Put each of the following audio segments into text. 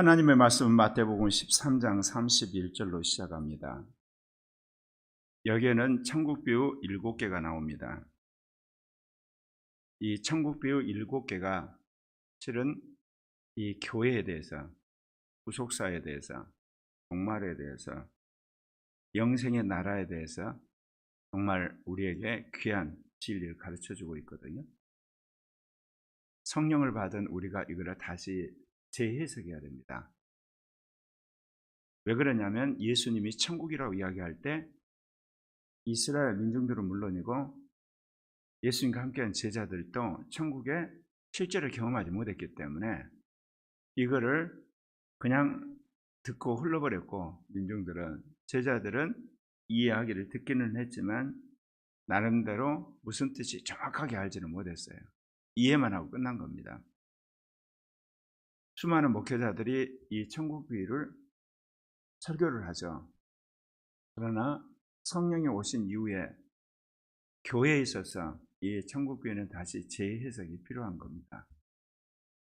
하나님의 말씀은 마태복음 13장 31절로 시작합니다. 여기에는 천국 비유 7개가 나옵니다. 이 천국 비유 7개가 실은 이 교회에 대해서, 구속사에 대해서, 종말에 대해서, 영생의 나라에 대해서 정말 우리에게 귀한 진리를 가르쳐 주고 있거든요. 성령을 받은 우리가 이거를 다시 재해석해야 됩니다. 왜 그러냐면 예수님이 천국이라고 이야기할 때 이스라엘 민중들은 물론이고 예수님과 함께한 제자들도 천국에 실제로 경험하지 못했기 때문에 이거를 그냥 듣고 흘러버렸고 민중들은 제자들은 이 이야기를 듣기는 했지만 나름대로 무슨 뜻이 정확하게 알지는 못했어요. 이해만 하고 끝난 겁니다. 수많은 목회자들이 이 천국 비유를 설교를 하죠. 그러나 성령이 오신 이후에 교회에 있어서 이 천국 비유는 다시 재해석이 필요한 겁니다.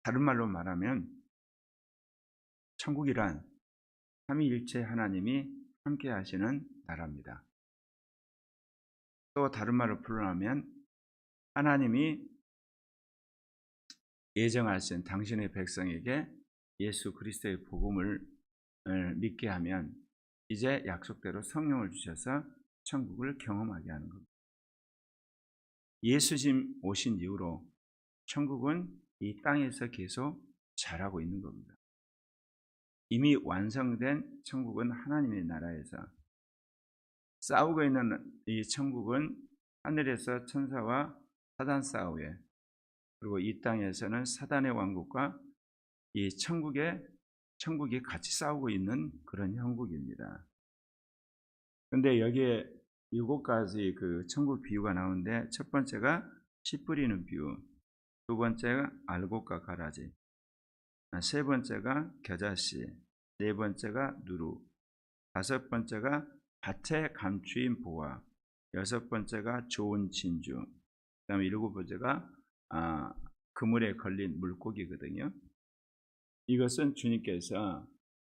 다른 말로 말하면 천국이란 삼위일체 하나님이 함께 하시는 나라입니다. 또 다른 말로 표현하면 하나님이 예정하신 당신의 백성에게 예수 그리스도의 복음을 믿게 하면 이제 약속대로 성령을 주셔서 천국을 경험하게 하는 겁니다. 예수님 오신 이후로 천국은 이 땅에서 계속 자라고 있는 겁니다. 이미 완성된 천국은 하나님의 나라에서 싸우고 있는 이 천국은 하늘에서 천사와 사단 싸움에 그리고 이 땅에서는 사단의 왕국과 이 천국의 천국이 같이 싸우고 있는 그런 형국입니다. 근데 여기에 일곱 가지 그 천국 비유가 나오는데 첫 번째가 씨 뿌리는 비유, 두 번째가 알곡과 가라지, 세 번째가 겨자씨, 네 번째가 누루, 다섯 번째가 밭에 감추인 보화, 여섯 번째가 좋은 진주, 그 다음에 일곱 번째가 아, 그물에 걸린 물고기거든요. 이것은 주님께서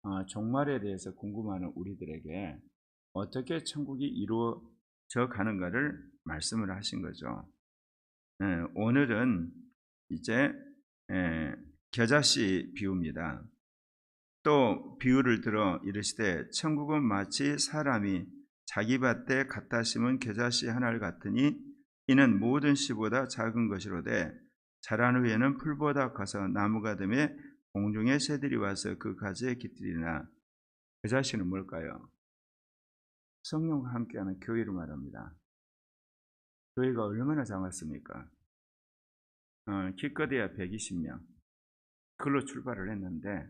아, 종말에 대해서 궁금하는 우리들에게 어떻게 천국이 이루어져 가는가를 말씀을 하신 거죠. 예, 오늘은 이제 예, 겨자씨 비유입니다. 또 비유를 들어 이르시되 천국은 마치 사람이 자기 밭에 갖다 심은 겨자씨 하나를 같으니 이는 모든 씨보다 작은 것이로되 자란 후에는 풀보다 커서 나무가 되며 공중의 새들이 와서 그 가지에 깃들이나 겨자씨는 뭘까요? 성령과 함께하는 교회를 말합니다. 교회가 얼마나 작았습니까? 어, 기껏해야 120명. 그걸로 출발을 했는데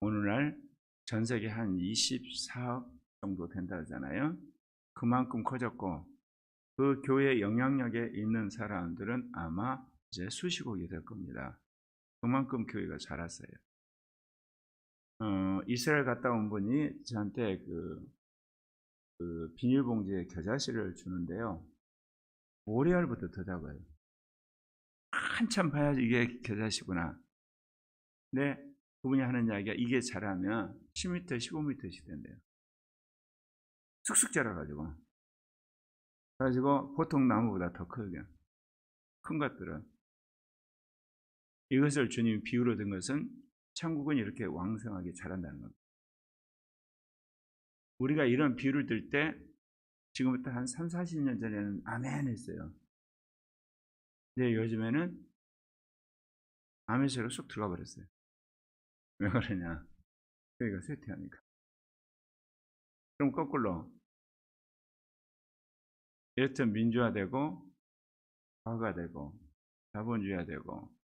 오늘날 전 세계 한 24억 정도 된다 하잖아요. 그만큼 커졌고 그 교회 영향력에 있는 사람들은 아마 이제 수십억이 될 겁니다. 그만큼 교회가 자랐어요. 어, 이스라엘 갔다 온 분이 저한테 그, 그 비닐봉지에 겨자씨를 주는데요. 모래알부터 더 작아요. 한참 봐야지 이게 겨자씨구나. 근데 그분이 하는 이야기가 이게 자라면 10m, 15m씩 된대요. 쑥쑥 자라가지고. 그래가지고 보통 나무보다 더 크게. 큰 것들은. 이것을 주님이 비유로 든 것은 천국은 이렇게 왕성하게 자란다는 겁니다. 우리가 이런 비유를 들 때 지금부터 한 3, 40년 전에는 아멘 했어요. 근데 요즘에는 아멘 소리가 쑥 들어가 버렸어요. 왜 그러냐? 저희가 쇠퇴하니까. 그럼 거꾸로 이렇듯 민주화되고 과가되고 자본주의화되고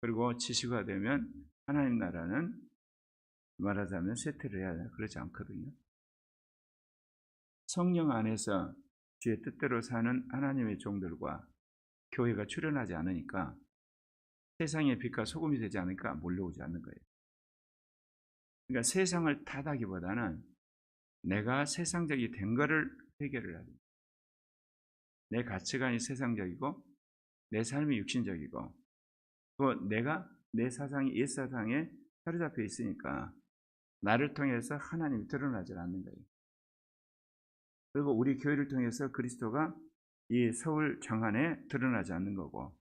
그리고 지식화 되면 하나님 나라는 말하자면 쇠퇴를 해야 돼. 그렇지 않거든요. 성령 안에서 주의 뜻대로 사는 하나님의 종들과 교회가 출현하지 않으니까 세상의 빛과 소금이 되지 않으니까 몰려오지 않는 거예요. 그러니까 세상을 탓하기보다는 내가 세상적이 된 거를 해결을 됩니다. 내 가치관이 세상적이고 내 삶이 육신적이고 또 내가 내 사상이 옛 사상에 사로잡혀 있으니까 나를 통해서 하나님이 드러나지 않는 거예요. 그리고 우리 교회를 통해서 그리스도가 이 서울 장안에 드러나지 않는 거고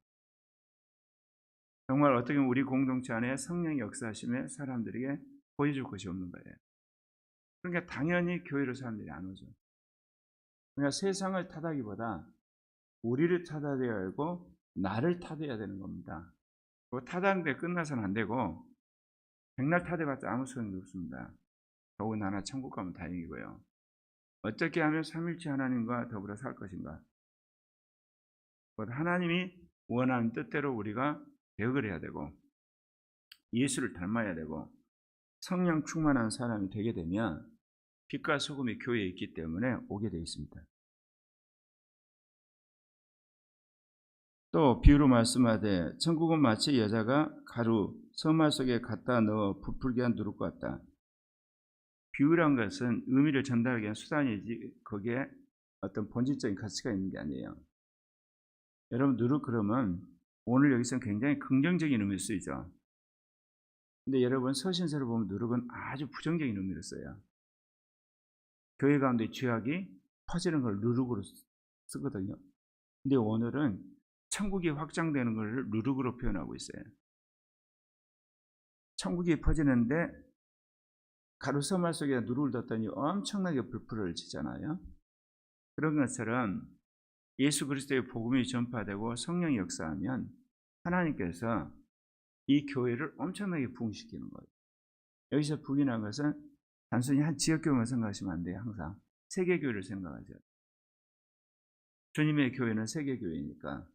정말 어떻게 보면 우리 공동체 안에 성령의 역사하심에 사람들에게 보여줄 것이 없는 거예요. 그러니까 당연히 교회로 사람들이 안 오죠. 그러니까 세상을 타다기보다 우리를 타다해야 하고 나를 타대야 되는 겁니다. 그 타다는데 끝나서는 안 되고 백날 타대봤자 아무 소용이 없습니다. 더군다나 천국 가면 다행이고요. 어떻게 하면 삼일체 하나님과 더불어 살 것인가? 곧 하나님이 원하는 뜻대로 우리가 배역을 해야 되고 예수를 닮아야 되고 성령 충만한 사람이 되게 되면 빛과 소금이 교회에 있기 때문에 오게 되어 있습니다. 또 비유로 말씀하되 천국은 마치 여자가 가루 서말 속에 갖다 넣어 부풀게 한 누룩 같다. 비유란 것은 의미를 전달하기 위한 수단이지 거기에 어떤 본질적인 가치가 있는 게 아니에요. 여러분 누룩 그러면 오늘 여기서 굉장히 긍정적인 의미를 쓰이죠. 근데 여러분 서신서를 보면 누룩은 아주 부정적인 의미로 써요. 교회 가운데 죄악이 퍼지는 걸 누룩으로 쓰거든요. 근데 오늘은 천국이 확장되는 것을 누룩으로 표현하고 있어요. 천국이 퍼지는데 가루서말 속에 누룩을 뒀더니 엄청나게 불풀을 지잖아요. 그런 것처럼 예수 그리스도의 복음이 전파되고 성령이 역사하면 하나님께서 이 교회를 엄청나게 부흥시키는 거예요. 여기서 부인한 것은 단순히 한 지역교회만 생각하시면 안 돼요. 항상 세계교회를 생각하죠. 주님의 교회는 세계교회니까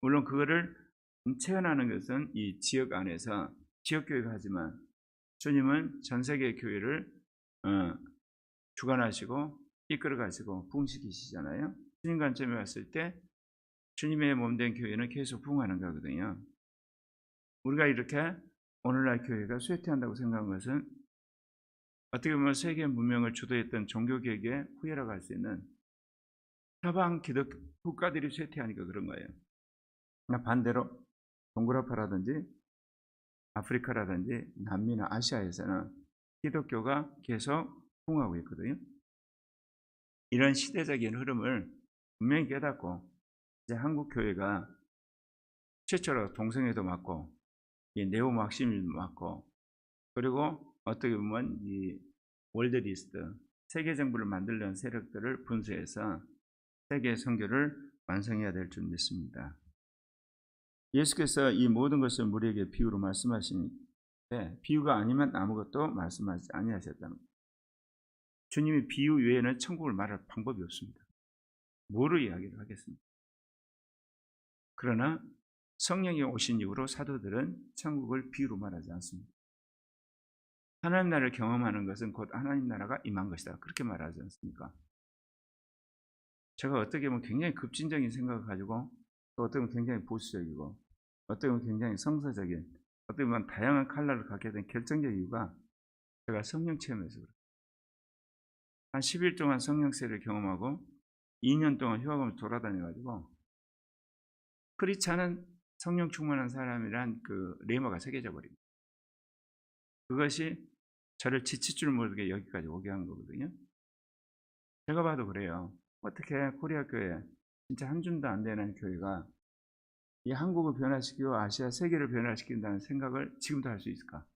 물론 그거를 체현하는 것은 이 지역 안에서 지역 교회가 하지만 주님은 전 세계 교회를 어, 주관하시고 이끌어 가시고 부흥시키시잖아요. 주님 관점에 왔을 때 주님의 몸 된 교회는 계속 부흥하는 거거든요. 우리가 이렇게 오늘날 교회가 쇠퇴한다고 생각한 것은 어떻게 보면 세계 문명을 주도했던 종교개혁의 후예라고 할 수 있는 서방 기독 국가들이 쇠퇴하니까 그런 거예요. 반대로 동그라파라든지 아프리카라든지 남미나 아시아에서는 기독교가 계속 부흥하고 있거든요. 이런 시대적인 흐름을 분명히 깨닫고 이제 한국 교회가 최초로 동성애도 맞고 이 네오 막시밀도 맞고 그리고 어떻게 보면 이 월드리스트 세계 정부를 만들려는 세력들을 분쇄해서 세계 선교를 완성해야 될 줄 믿습니다. 예수께서 이 모든 것을 우리에게 비유로 말씀하시는데 비유가 아니면 아무것도 말씀하지 아니하셨다는. 주님이 비유 외에는 천국을 말할 방법이 없습니다. 뭐로 이야기를 하겠습니까? 그러나 성령이 오신 이후로 사도들은 천국을 비유로 말하지 않습니다. 하나님 나라를 경험하는 것은 곧 하나님 나라가 임한 것이다. 그렇게 말하지 않습니까? 제가 어떻게 보면 굉장히 급진적인 생각을 가지고 또 어떻게 보면 굉장히 보수적이고 어떻게 보면 굉장히 성서적인 어떻게 보면 다양한 칼라를 갖게 된 결정적 이유가 제가 성령 체험에서 그래요. 한 10일 동안 성령세를 경험하고 2년 동안 휴학을 돌아다녀가지고 않은 성령 충만한 사람이란 그 레마가 새겨져 버립니다. 그것이 저를 지칠 줄 모르게 여기까지 오게 한 거거든요. 제가 봐도 그래요. 어떻게 코리아 교회 진짜 한 줌도 안 되는 교회가 이 한국을 변화시키고 아시아 세계를 변화시킨다는 생각을 지금도 할 수 있을까?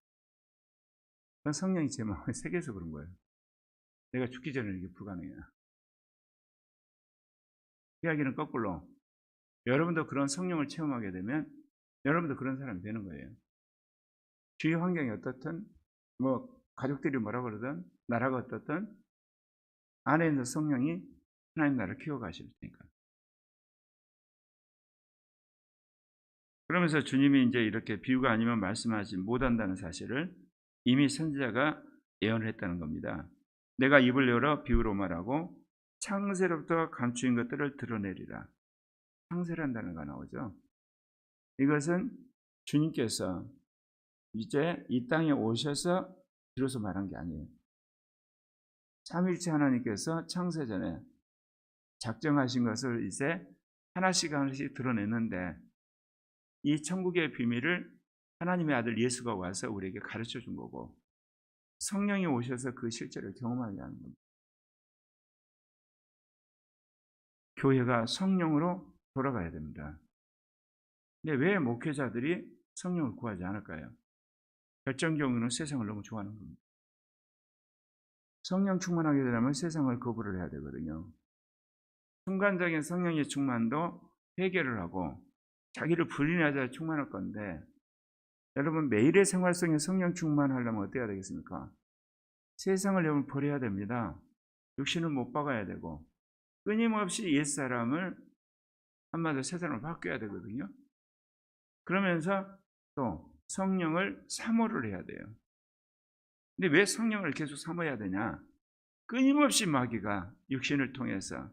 그건 성령이 제 마음에 새겨서 그런 거예요. 내가 죽기 전에 이게 불가능해요. 이야기는 거꾸로 여러분도 그런 성령을 체험하게 되면 여러분도 그런 사람이 되는 거예요. 주위 환경이 어떻든 뭐 가족들이 뭐라 그러든 나라가 어떻든 안에 있는 성령이 하나님 나라를 키워가실 테니까. 그러면서 주님이 이제 이렇게 비유가 아니면 말씀하지 못한다는 사실을 이미 선지자가 예언을 했다는 겁니다. 내가 입을 열어 비유로 말하고 창세로부터 감추인 것들을 드러내리라. 창세란다는 거 나오죠. 이것은 주님께서 이제 이 땅에 오셔서 비로소 말한 게 아니에요. 삼일체 하나님께서 창세 전에 작정하신 것을 이제 하나씩 하나씩 드러냈는데 이 천국의 비밀을 하나님의 아들 예수가 와서 우리에게 가르쳐 준 거고 성령이 오셔서 그 실제를 경험하게 하는 겁니다. 교회가 성령으로 돌아가야 됩니다. 근데 왜 목회자들이 성령을 구하지 않을까요? 결정 경우는 세상을 너무 좋아하는 겁니다. 성령 충만하게 되려면 세상을 거부를 해야 되거든요. 순간적인 성령의 충만도 해결을 하고 자기를 불인하자 충만할 건데 여러분 매일의 생활 속에 성령 충만하려면 어떻게 해야 되겠습니까? 세상을 여러분 버려야 됩니다. 육신을 못 박아야 되고 끊임없이 옛사람을 한마디로 세상을 바뀌어야 되거든요. 그러면서 또 성령을 사모를 해야 돼요. 근데 왜 성령을 계속 사모해야 되냐? 끊임없이 마귀가 육신을 통해서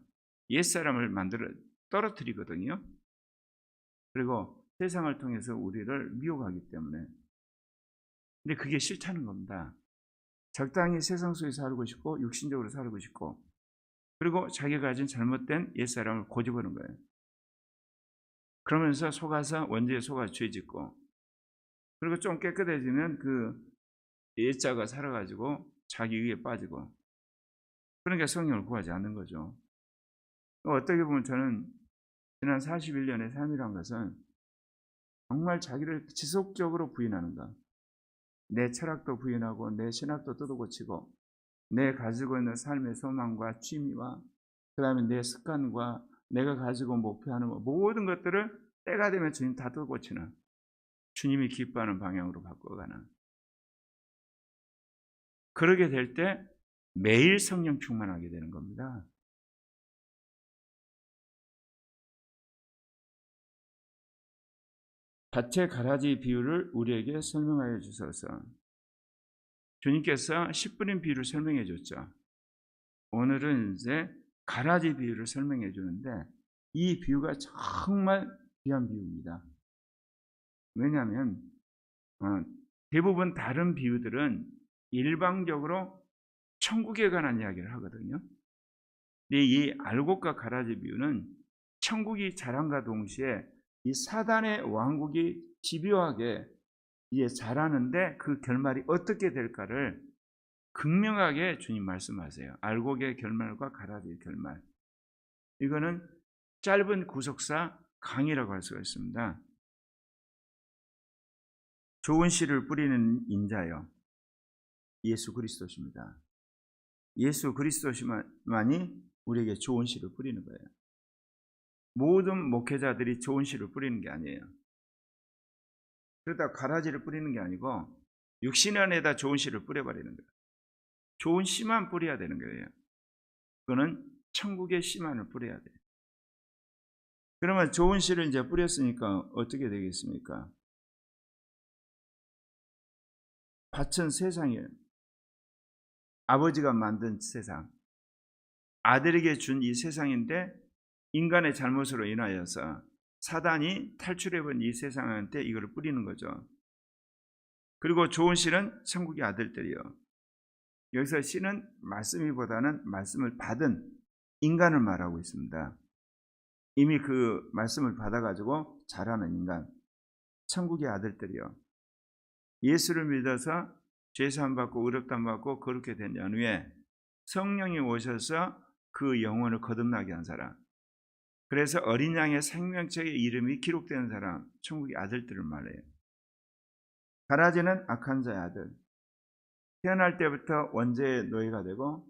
옛사람을 만들어 떨어뜨리거든요. 그리고 세상을 통해서 우리를 미혹하기 때문에. 근데 그게 싫다는 겁니다. 적당히 세상 속에 살고 싶고 육신적으로 살고 싶고 그리고 자기가 가진 잘못된 옛사람을 고집하는 거예요. 그러면서 속아서 원죄에 속아 죄 짓고 그리고 좀 깨끗해지면 그 옛자가 살아가지고 자기 위에 빠지고 그러니까 성령을 구하지 않는 거죠. 어떻게 보면 저는 지난 41년의 삶이란 것은 정말 자기를 지속적으로 부인하는가. 내 철학도 부인하고 내 신학도 뜯어고치고 내 가지고 있는 삶의 소망과 취미와 그 다음에 내 습관과 내가 가지고 목표하는 모든 것들을 때가 되면 주님 다 뜯어고치는 주님이 기뻐하는 방향으로 바꿔가는 그러게 될 때 매일 성령 충만하게 되는 겁니다. 밭의 가라지 비유를 우리에게 설명하여 주셔서 주님께서 10분인 비유를 설명해 줬죠. 오늘은 이제 가라지 비유를 설명해 주는데 이 비유가 정말 귀한 비유입니다. 왜냐하면 어, 대부분 다른 비유들은 일방적으로 천국에 관한 이야기를 하거든요. 근데 이 알곡과 가라지 비유는 천국이 자랑과 동시에 이 사단의 왕국이 집요하게 이에 자라는데 그 결말이 어떻게 될까를 극명하게 주님 말씀하세요. 알곡의 결말과 가라지의 결말. 이거는 짧은 구속사 강이라고 할 수가 있습니다. 좋은 씨를 뿌리는 인자요. 예수 그리스도십니다. 예수 그리스도만이 우리에게 좋은 씨를 뿌리는 거예요. 모든 목회자들이 좋은 씨를 뿌리는 게 아니에요. 그러다 가라지를 뿌리는 게 아니고 육신 안에다 좋은 씨를 뿌려버리는 거예요. 좋은 씨만 뿌려야 되는 거예요. 그거는 천국의 씨만을 뿌려야 돼요. 그러면 좋은 씨를 이제 뿌렸으니까 어떻게 되겠습니까? 밭은 세상이에요. 아버지가 만든 세상. 아들에게 준 이 세상인데 인간의 잘못으로 인하여서 사단이 탈출해본 이 세상한테 이거를 뿌리는 거죠. 그리고 좋은 씨는 천국의 아들들이요. 여기서 씨는 말씀이보다는 말씀을 받은 인간을 말하고 있습니다. 이미 그 말씀을 받아가지고 자라는 인간, 천국의 아들들이요. 예수를 믿어서 죄사함 받고 의롭담 받고 그렇게 된 연후에 성령이 오셔서 그 영혼을 거듭나게 한 사람. 그래서 어린 양의 생명책의 이름이 기록되는 사람, 천국의 아들들을 말해요. 가라지는 악한 자의 아들. 태어날 때부터 원죄의 노예가 되고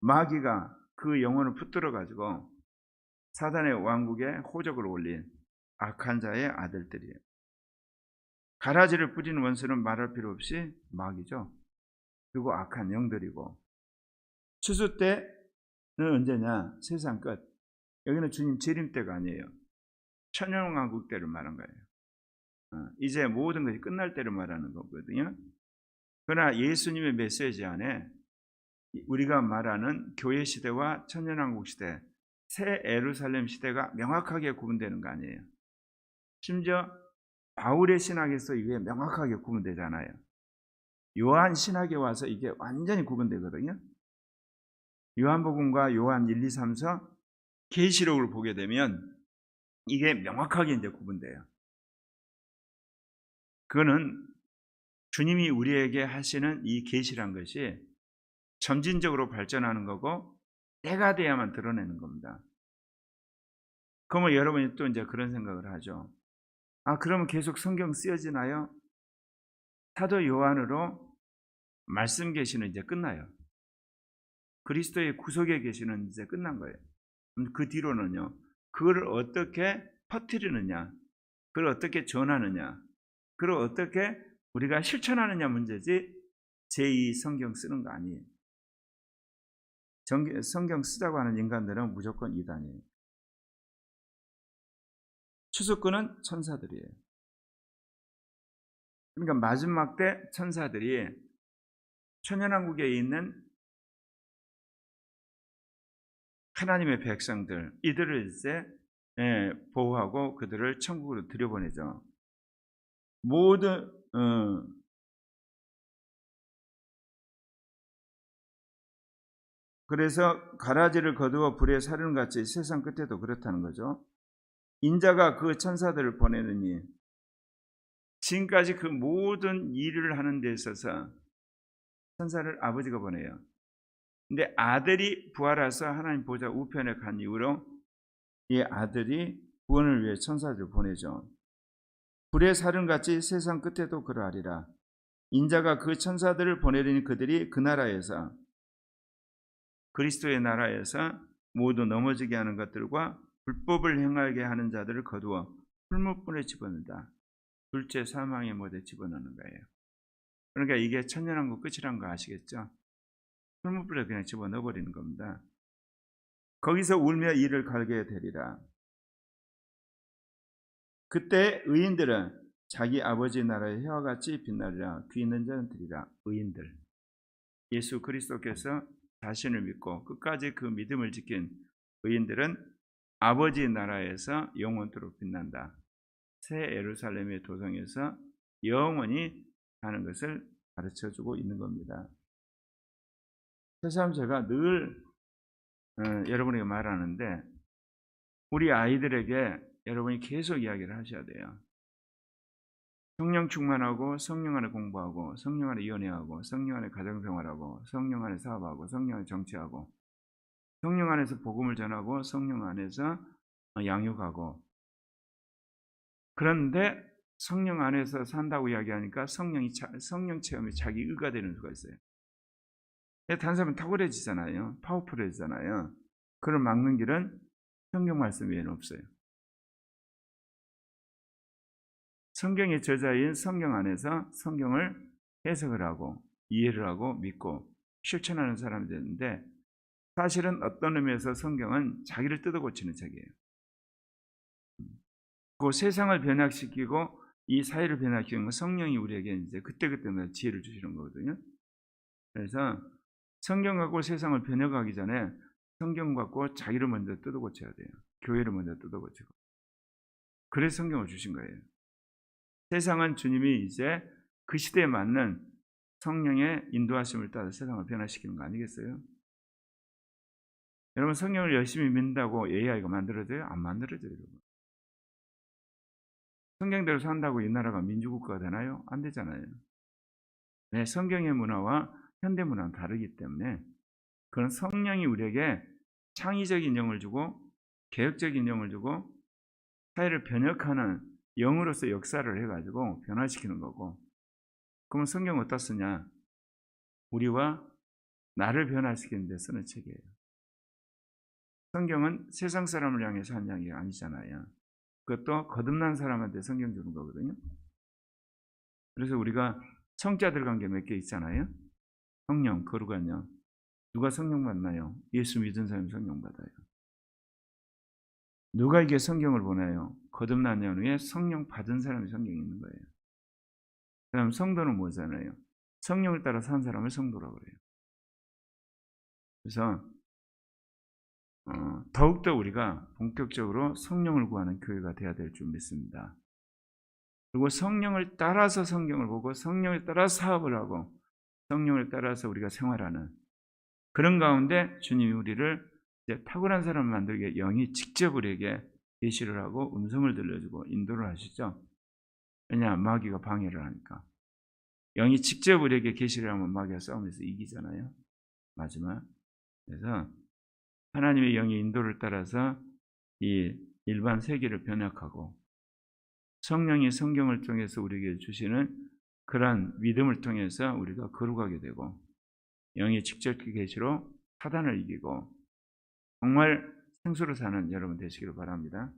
마귀가 그 영혼을 붙들어 가지고 사단의 왕국에 호적을 올린 악한 자의 아들들이에요. 가라지를 뿌리는 원수는 말할 필요 없이 마귀죠. 그리고 악한 영들이고 추수 때는 언제냐? 세상 끝. 여기는 주님 재림 때가 아니에요. 천연왕국 때를 말한 거예요. 어, 이제 모든 것이 끝날 때를 말하는 거거든요. 그러나 예수님의 메시지 안에 우리가 말하는 교회 시대와 천연왕국 시대, 새 에루살렘 시대가 명확하게 구분되는 거 아니에요. 심지어 바울의 신학에서 이게 명확하게 구분되잖아요. 요한 신학에 와서 이게 완전히 구분되거든요. 요한복음과 요한 1, 2, 3, 4 계시록을 보게 되면 이게 명확하게 이제 구분돼요. 그거는 주님이 우리에게 하시는 이 계시란 것이 점진적으로 발전하는 거고 때가 돼야만 드러내는 겁니다. 그러면 여러분이 또 이제 그런 생각을 하죠. 아, 그러면 계속 성경 쓰여지나요? 사도 요한으로 말씀 계시는 이제 끝나요. 그리스도의 구속의 계시는 이제 끝난 거예요. 그럼 그 뒤로는요. 그걸 어떻게 퍼뜨리느냐, 그걸 어떻게 전하느냐, 그걸 어떻게 우리가 실천하느냐 문제지 제2 성경 쓰는 거 아니에요. 정- 성경 쓰자고 하는 인간들은 무조건 이단이에요. 추수꾼은 천사들이에요. 그러니까 마지막 때 천사들이 천연왕국에 있는 하나님의 백성들 이들을 이제 예, 보호하고 그들을 천국으로 들여보내죠. 모든 어, 그래서 가라지를 거두어 불에 사르는 같이 세상 끝에도 그렇다는 거죠. 인자가 그 천사들을 보내느니 지금까지 그 모든 일을 하는 데 있어서 천사를 아버지가 보내요. 근데 아들이 부활해서 하나님 보좌 우편에 간 이후로 이 아들이 구원을 위해 천사들을 보내죠. 불의 사른같이 세상 끝에도 그러하리라. 인자가 그 천사들을 보내리니 그들이 그 나라에서 그리스도의 나라에서 모두 넘어지게 하는 것들과 불법을 행하게 하는 자들을 거두어 풀무불에 집어넣는다. 둘째 사망의 못에 집어넣는 거예요. 그러니까 이게 천년왕국 끝이란 거 아시겠죠? 풀무불에 그냥 집어넣어 버리는 겁니다. 거기서 울며 이를 갈게 되리라. 그때 의인들은 자기 아버지 나라의 해와 같이 빛나리라. 귀 있는 자는 들이라. 의인들. 예수 그리스도께서 자신을 믿고 끝까지 그 믿음을 지킨 의인들은 아버지 나라에서 영원토록 빛난다. 새 예루살렘의 도성에서 영원히 사는 것을 가르쳐 주고 있는 겁니다. 세상 제가 늘 어, 여러분에게 말하는데 우리 아이들에게 여러분이 계속 이야기를 하셔야 돼요. 성령 충만하고 성령 안에 공부하고 성령 안에 연애하고 성령 안에 가정생활하고 성령 안에 사업하고 성령 안에 정치하고 성령 안에서 복음을 전하고 성령 안에서 양육하고 그런데 성령 안에서 산다고 이야기하니까 성령이 자- 성령 체험이 자기 의가 되는 수가 있어요. 단사면 탁월해지잖아요. 파워풀해지잖아요. 그걸 막는 길은 성경 말씀 외에는 없어요. 성경의 저자인 성경 안에서 성경을 해석을 하고 이해를 하고 믿고 실천하는 사람이 되는데 사실은 어떤 의미에서 성경은 자기를 뜯어 고치는 책이에요. 그 세상을 변화시키고 이 사회를 변화시키는 건 성령이 우리에게 이제 그때그때마다 지혜를 주시는 거거든요. 그래서 성경 갖고 세상을 변혁하기 전에 성경 갖고 자기를 먼저 뜯어 고쳐야 돼요. 교회를 먼저 뜯어 고치고. 그래서 성경을 주신 거예요. 세상은 주님이 이제 그 시대에 맞는 성령의 인도하심을 따라 세상을 변화시키는 거 아니겠어요? 여러분 성령을 열심히 믿는다고 AI가 만들어져요? 안 만들어져요. 여러분. 성경대로 산다고 이 나라가 민주국가가 되나요? 안 되잖아요. 네, 성경의 문화와 현대 문화는 다르기 때문에 그런 성령이 우리에게 창의적인 영을 주고 개혁적인 영을 주고 사회를 변혁하는 영으로서 역사를 해가지고 변화시키는 거고 그러면 성경 쓰냐? 우리와 나를 변화시키는 데 쓰는 책이에요. 성경은 세상 사람을 향해서 한 이야기가 아니잖아요. 그것도 거듭난 사람한테 성경 주는 거거든요. 그래서 우리가 들어간 게몇개 있잖아요. 성령, 거룩한요. 누가 성령 받나요? 예수 믿은 사람이 성령 받아요. 누가 이게 성경을 보나요? 거듭난 연후에 성령 받은 사람이 성경이 있는 거예요. 그 다음 성도는 뭐잖아요? 성령을 따라 산 사람을 성도라고 그래요. 그래서 어, 더욱더 우리가 본격적으로 성령을 구하는 교회가 되어야 될 줄 믿습니다. 그리고 성령을 따라서 성경을 보고 성령을 따라 사업을 하고 성령을 따라서 우리가 생활하는 그런 가운데 주님이 우리를 탁월한 사람을 만들게 영이 직접 우리에게 계시를 하고 음성을 들려주고 인도를 하시죠. 왜냐 마귀가 방해를 하니까. 영이 직접 우리에게 계시를 하면 마귀와 싸우면서 이기잖아요. 마지막. 그래서 하나님의 영의 인도를 따라서 이 일반 세계를 변혁하고 성령이 성경을 통해서 우리에게 주시는 그러한 믿음을 통해서 우리가 거룩하게 되고 영의 직접 계시로 사단을 이기고 정말 생수로 사는 여러분 되시기를 바랍니다.